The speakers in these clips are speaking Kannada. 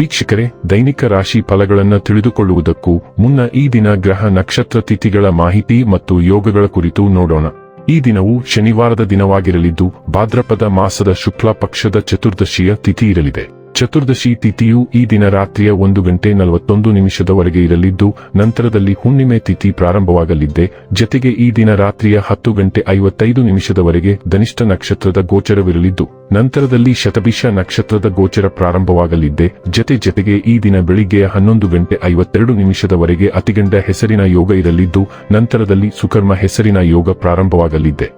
ವೀಕ್ಷಕರೇ, ದೈನಿಕ ರಾಶಿ ಫಲಗಳನ್ನು ತಿಳಿದುಕೊಳ್ಳುವುದಕ್ಕೂ ಮುನ್ನ ಈ ದಿನ ಗ್ರಹ ನಕ್ಷತ್ರ ತಿಥಿಗಳ ಮಾಹಿತಿ ಮತ್ತು ಯೋಗಗಳ ಕುರಿತು ನೋಡೋಣ. ಈ ದಿನವು ಶನಿವಾರದ ದಿನವಾಗಿರಲಿದ್ದು, ಭಾದ್ರಪದ ಮಾಸದ ಶುಕ್ಲ ಪಕ್ಷದ ಚತುರ್ದಶಿಯ ತಿಥಿ ಇರಲಿದೆ. ಚತುರ್ದಶಿ ತಿಥಿಯು ಈ ದಿನ ರಾತ್ರಿಯ ಒಂದು ಗಂಟೆ ನಲವತ್ತೊಂದು ನಿಮಿಷದವರೆಗೆ ಇರಲಿದ್ದು, ನಂತರದಲ್ಲಿ ಹುಣ್ಣಿಮೆ ತಿಥಿ ಪ್ರಾರಂಭವಾಗಲಿದ್ದೆ. ಜತೆಗೆ ಈ ದಿನ ರಾತ್ರಿಯ ಹತ್ತು ಗಂಟೆ ಐವತ್ತೈದು ನಿಮಿಷದವರೆಗೆ ಧನಿಷ್ಠ ನಕ್ಷತ್ರದ ಗೋಚರವಿರಲಿದ್ದು, ನಂತರದಲ್ಲಿ ಶತಭಿಷ ನಕ್ಷತ್ರದ ಗೋಚರ ಪ್ರಾರಂಭವಾಗಲಿದ್ದೆ. ಜತೆ ಜತೆಗೆ ಈ ದಿನ ಬೆಳಿಗ್ಗೆಯ ಹನ್ನೊಂದು ಗಂಟೆ ಐವತ್ತೆರಡು ನಿಮಿಷದವರೆಗೆ ಅತಿಗಂಡ ಹೆಸರಿನ ಯೋಗ ಇರಲಿದ್ದು, ನಂತರದಲ್ಲಿ ಸುಕರ್ಮ ಹೆಸರಿನ ಯೋಗ ಪ್ರಾರಂಭವಾಗಲಿದ್ದೆ.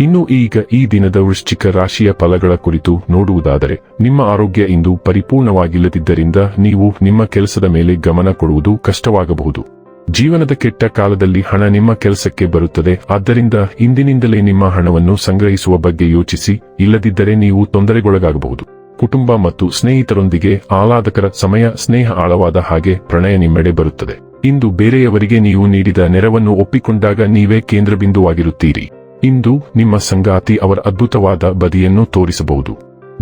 ಇನ್ನು ಈಗ ಈ ದಿನದ ವೃಶ್ಚಿಕ ರಾಶಿಯ ಫಲಗಳ ಕುರಿತು ನೋಡುವುದಾದರೆ, ನಿಮ್ಮ ಆರೋಗ್ಯ ಇಂದು ಪರಿಪೂರ್ಣವಾಗಿಲ್ಲದಿದ್ದರಿಂದ ನೀವು ನಿಮ್ಮ ಕೆಲಸದ ಮೇಲೆ ಗಮನ ಕೊಡುವುದು ಕಷ್ಟವಾಗಬಹುದು. ಜೀವನದ ಕೆಟ್ಟ ಕಾಲದಲ್ಲಿ ಹಣ ನಿಮ್ಮ ಕೆಲಸಕ್ಕೆ ಬರುತ್ತದೆ, ಆದ್ದರಿಂದ ಇಂದಿನಿಂದಲೇ ನಿಮ್ಮ ಹಣವನ್ನು ಸಂಗ್ರಹಿಸುವ ಬಗ್ಗೆ ಯೋಚಿಸಿ, ಇಲ್ಲದಿದ್ದರೆ ನೀವು ತೊಂದರೆಗೊಳಗಾಗಬಹುದು. ಕುಟುಂಬ ಮತ್ತು ಸ್ನೇಹಿತರೊಂದಿಗೆ ಆಹ್ಲಾದಕರ ಸಮಯ, ಸ್ನೇಹ ಆಳವಾದ ಹಾಗೆ ಪ್ರಣಯ ನಿಮ್ಮೆಡೆ ಬರುತ್ತದೆ. ಇಂದು ಬೇರೆಯವರಿಗೆ ನೀವು ನೀಡಿದ ನೆರವನ್ನು ಒಪ್ಪಿಕೊಂಡಾಗ ನೀವೇ ಕೇಂದ್ರಬಿಂದುವಾಗಿರುತ್ತೀರಿ. ಇಂದು ನಿಮ್ಮ ಸಂಗಾತಿ ಅವರ ಅದ್ಭುತವಾದ ಬದಿಯನ್ನು ತೋರಿಸಬಹುದು.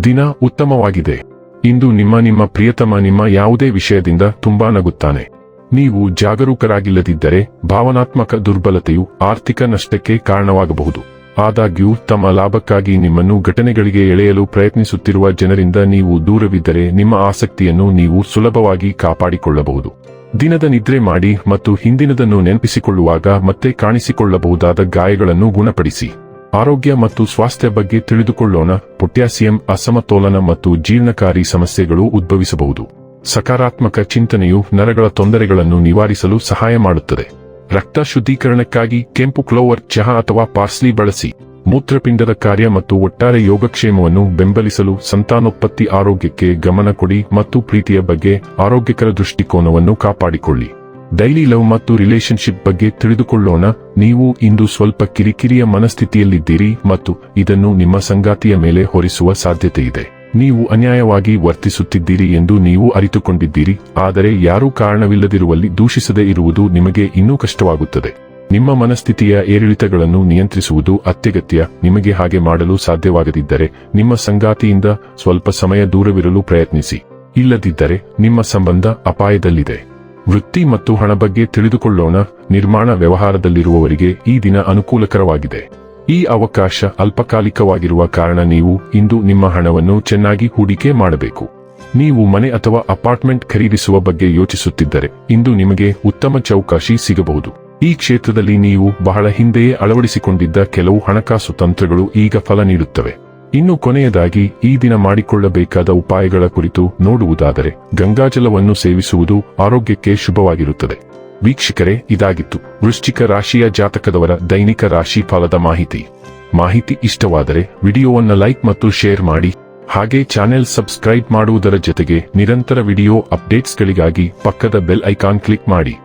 ದಿನ ಉತ್ತಮವಾಗಿದೆ. ಇಂದು ನಿಮ್ಮ ನಿಮ್ಮ ಪ್ರಿಯತಮ ನಿಮ್ಮ ಯಾವುದೇ ವಿಷಯದಿಂದ ತುಂಬಾ ನಗುತ್ತಾನೆ. ನೀವು ಜಾಗರೂಕರಾಗಿಲ್ಲದಿದ್ದರೆ ಭಾವನಾತ್ಮಕ ದುರ್ಬಲತೆಯು ಆರ್ಥಿಕ ನಷ್ಟಕ್ಕೆ ಕಾರಣವಾಗಬಹುದು. ಆದಾಗ್ಯೂ ತಮ್ಮ ಲಾಭಕ್ಕಾಗಿ ನಿಮ್ಮನ್ನು ಘಟನೆಗಳಿಗೆ ಎಳೆಯಲು ಪ್ರಯತ್ನಿಸುತ್ತಿರುವ ಜನರಿಂದ ನೀವು ದೂರವಿದ್ದರೆ ನಿಮ್ಮ ಆಸಕ್ತಿಯನ್ನು ನೀವು ಸುಲಭವಾಗಿ ಕಾಪಾಡಿಕೊಳ್ಳಬಹುದು. ದಿನದ ನಿದ್ರೆ ಮಾಡಿ ಮತ್ತು ಹಿಂದಿನದನ್ನು ನೆನಪಿಸಿಕೊಳ್ಳುವಾಗ ಮತ್ತೆ ಕಾಣಿಸಿಕೊಳ್ಳಬಹುದಾದ ಗಾಯಗಳನ್ನು ಗುಣಪಡಿಸಿ. ಆರೋಗ್ಯ ಮತ್ತು ಸ್ವಾಸ್ಥ್ಯ ಬಗ್ಗೆ ತಿಳಿದುಕೊಳ್ಳೋಣ. ಪೊಟ್ಯಾಸಿಯಂ, ಅಸಮತೋಲನ ಮತ್ತು ಜೀರ್ಣಕಾರಿ ಸಮಸ್ಯೆಗಳು ಉದ್ಭವಿಸಬಹುದು. ಸಕಾರಾತ್ಮಕ ಚಿಂತನೆಯು ನರಗಳ ತೊಂದರೆಗಳನ್ನು ನಿವಾರಿಸಲು ಸಹಾಯ ಮಾಡುತ್ತದೆ. ರಕ್ತ ಶುದ್ಧೀಕರಣಕ್ಕಾಗಿ ಕೆಂಪು ಕ್ಲೋವರ್ ಚಹಾ ಅಥವಾ ಪಾರ್ಸ್ಲಿ ಬಳಸಿ. ಮೂತ್ರಪಿಂಡದ ಕಾರ್ಯ ಮತ್ತು ಒಟ್ಟಾರೆ ಯೋಗಕ್ಷೇಮವನ್ನು ಬೆಂಬಲಿಸಲು ಸಂತಾನೋತ್ಪತ್ತಿ ಆರೋಗ್ಯಕ್ಕೆ ಗಮನ ಕೊಡಿ ಮತ್ತು ಪ್ರೀತಿಯ ಬಗ್ಗೆ ಆರೋಗ್ಯಕರ ದೃಷ್ಟಿಕೋನವನ್ನು ಕಾಪಾಡಿಕೊಳ್ಳಿ. ಡೈಲಿ ಲವ್ ಮತ್ತು ರಿಲೇಶನ್ಶಿಪ್ ಬಗ್ಗೆ ತಿಳಿದುಕೊಳ್ಳೋಣ. ನೀವು ಇಂದು ಸ್ವಲ್ಪ ಕಿರಿಕಿರಿಯ ಮನಸ್ಥಿತಿಯಲ್ಲಿದ್ದೀರಿ ಮತ್ತು ಇದನ್ನು ನಿಮ್ಮ ಸಂಗಾತಿಯ ಮೇಲೆ ಹೊರಿಸುವ ಸಾಧ್ಯತೆಯಿದೆ ನೀವು ಅನ್ಯಾಯವಾಗಿ ವರ್ತಿಸುತ್ತಿದ್ದೀರಿ ಎಂದು ನೀವು ಅರಿತುಕೊಂಡಿದ್ದೀರಿ. ಆದರೆ ಯಾರೂ ಕಾರಣವಿಲ್ಲದಿರುವಲ್ಲಿ ದೂಷಿಸದೇ ಇರುವುದು ನಿಮಗೆ ಇನ್ನೂ ಕಷ್ಟವಾಗುತ್ತದೆ. ನಿಮ್ಮ ಮನಸ್ಥಿತಿಯ ಏರಿಳಿತಗಳನ್ನು ನಿಯಂತ್ರಿಸುವುದು ಅತ್ಯಗತ್ಯ, ನಿಮಗೆ ಹಾಗೆ ಮಾಡಲು ಸಾಧ್ಯವಾಗದಿದ್ದರೆ, ನಿಮ್ಮ ಸಂಗಾತಿಯಿಂದ ಸ್ವಲ್ಪ ಸಮಯ ದೂರವಿರಲು ಪ್ರಯತ್ನಿಸಿ. ಇಲ್ಲದಿದ್ದರೆ, ನಿಮ್ಮ ಸಂಬಂಧ ಅಪಾಯದಲ್ಲಿದೆ. ವೃತ್ತಿ ಮತ್ತು ಹಣ ಬಗ್ಗೆ ತಿಳಿದುಕೊಳ್ಳೋಣ, ನಿರ್ಮಾಣ ವ್ಯವಹಾರದಲ್ಲಿರುವವರಿಗೆ ಈ ದಿನ ಅನುಕೂಲಕರವಾಗಿದೆ. ಈ ಅವಕಾಶ ಅಲ್ಪಕಾಲಿಕವಾಗಿರುವ ಕಾರಣ ನೀವು ಇಂದು ನಿಮ್ಮ ಹಣವನ್ನು ಚೆನ್ನಾಗಿ ಹೂಡಿಕೆ ಮಾಡಬೇಕು. ನೀವು ಮನೆ ಅಥವಾ ಅಪಾರ್ಟ್ಮೆಂಟ್ ಖರೀದಿಸುವ ಬಗ್ಗೆ ಯೋಚಿಸುತ್ತಿದ್ದರೆ, ಇಂದು ನಿಮಗೆ ಉತ್ತಮ ಚೌಕಾಶಿ ಸಿಗಬಹುದು. ಈ ಕ್ಷೇತ್ರದಲ್ಲಿ ನೀವು ಬಹಳ ಹಿಂದೆಯೇ ಅಳವಡಿಸಿಕೊಂಡಿದ್ದ ಕೆಲವು ಹಣಕಾಸು ತಂತ್ರಗಳು ಈಗ ಫಲ ನೀಡುತ್ತವೆ. ಇನ್ನು ಕೊನೆಯದಾಗಿ, ಈ ದಿನ ಮಾಡಿಕೊಳ್ಳಬೇಕಾದ ಉಪಾಯಗಳ ಕುರಿತು ನೋಡುವುದಾದರೆ, ಗಂಗಾಜಲವನ್ನು ಸೇವಿಸುವುದು ಆರೋಗ್ಯಕ್ಕೆ ಶುಭವಾಗಿರುತ್ತದೆ. ವೀಕ್ಷಕರೇ, ಇದಾಗಿತ್ತು. ವೃಶ್ಚಿಕ ರಾಶಿಯ ಜಾತಕದವರ ದೈನಿಕ ರಾಶಿ ಫಲದ ಮಾಹಿತಿ. ಮಾಹಿತಿ ಇಷ್ಟವಾದರೆ, ವಿಡಿಯೋವನ್ನು ಲೈಕ್ ಮತ್ತು ಶೇರ್ ಮಾಡಿ. ಹಾಗೆ ಚಾನೆಲ್ ಸಬ್ಸ್ಕ್ರೈಬ್ ಮಾಡುವುದರ ಜೊತೆಗೆ ನಿರಂತರ ವಿಡಿಯೋ ಅಪ್ಡೇಟ್ಸ್ಗಳಿಗಾಗಿ ಪಕ್ಕದ ಬೆಲ್ ಐಕಾನ್ ಕ್ಲಿಕ್ ಮಾಡಿ.